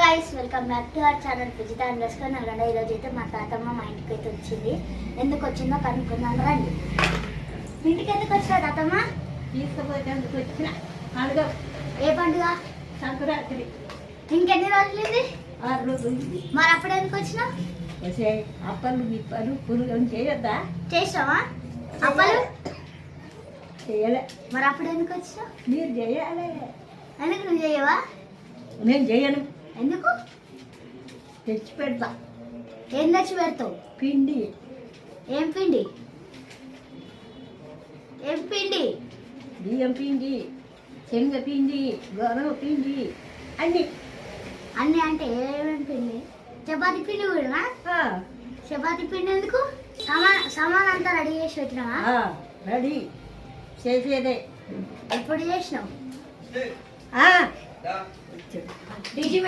Guys welcome back to our channel Vijitha underscore Nalgonda ఈరోజు అయితే మా తాతమ్మ మా ఇంటికి అయితే వచ్చింది. ఎందుకు వచ్చిందో కనుక్కుందాం రండి. మీ ఇంటికి ఎందుకు వచ్చినా తాతమ్మ? తీసుకుపోయేందుకు వచ్చిన పండుగ. ఏ పండుగ? సంక్రాంతి. ఇంకెన్ని రోజులు ఆరు రోజులు మరి అప్పుడు ఎందుకు వచ్చినా అప్పలు బిప్పలు పురుగం చేయొద్దా? చేసావా అప్పలు? చేయలే. మరి అప్పుడు ఎందుకు వచ్చినా మీరు చేయాలి. ఎందుకు నువ్వు చేయవా? నేను చేయను. ఎందుకు? తెచ్చి పెడతా. ఏం తెచ్చి పెడతావు? పిండి. ఏం పిండి? ఏం పిండి? బియ్యం పిండి శనగ పిండి గోధుమ పిండి అన్ని. అన్నీ అంటే ఏమేమి పిండి? చపాతి పిండి కూడా ఆ, చపాతి పిండి ఎందుకు? సామాన్ సామాన్ అంతా రెడీ చేసి పెట్టినావా? ఆ, రెడీ చేసేదే. ఎప్పుడు చేసినావు? ఆ, డీజీ